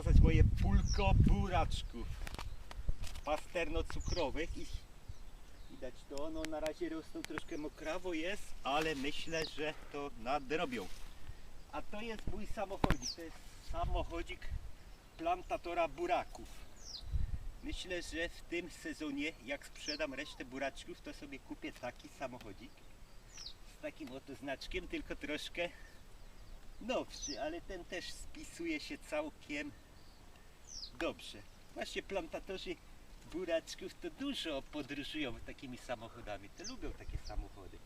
pokazać moje pulko buraczków pasterno-cukrowych i widać to, no na razie rosną troszkę mokrawo jest, ale myślę, że to nadrobią. A to jest mój samochodzik, to jest samochodzik plantatora buraków. Myślę, że w tym sezonie, jak sprzedam resztę buraczków, to sobie kupię taki samochodzik z takim oto znaczkiem, tylko troszkę nowszy, ale ten też spisuje się całkiem dobrze. Właśnie plantatorzy buraczków to dużo podróżują takimi samochodami, to lubią takie samochody.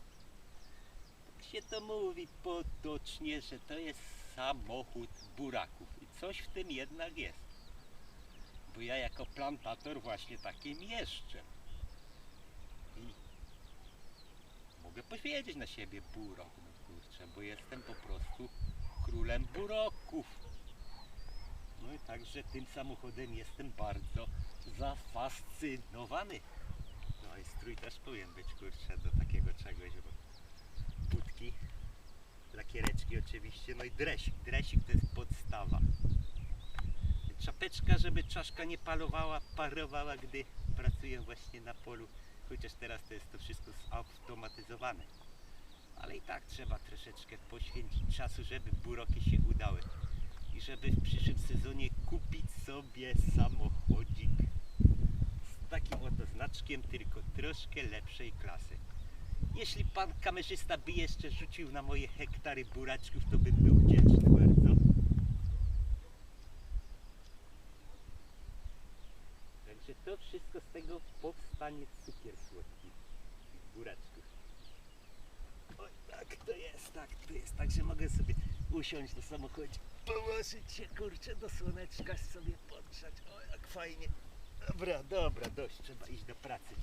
Tak się to mówi potocznie, że to jest samochód buraków i coś w tym jednak jest. Bo ja jako plantator właśnie takim. I mogę powiedzieć na siebie burok, no kurczę, bo jestem po prostu królem buroków. Także tym samochodem jestem bardzo zafascynowany. No i strój też powinien być kurczę do takiego czegoś, bo budki, lakiereczki oczywiście, no i dresik. Dresik to jest podstawa. Czapeczka, żeby czaszka nie palowała, parowała, gdy pracuję właśnie na polu. Chociaż teraz to jest to wszystko zautomatyzowane. Ale i tak trzeba troszeczkę poświęcić czasu, żeby buroki się udały. I żeby w przyszłym sezonie kupić sobie samochodzik z takim oto znaczkiem, tylko troszkę lepszej klasy. Jeśli pan kamerzysta by jeszcze rzucił na moje hektary buraczków, to bym był wdzięczny bardzo. Także to wszystko z tego powstanie cukier słodki buraczków. Oj, tak to jest, tak to jest. Także mogę sobie usiąść do samochodzie, położyć się kurczę do słoneczka, sobie podgrzać. O, jak fajnie. Dobra, dobra, dość, trzeba iść do pracy.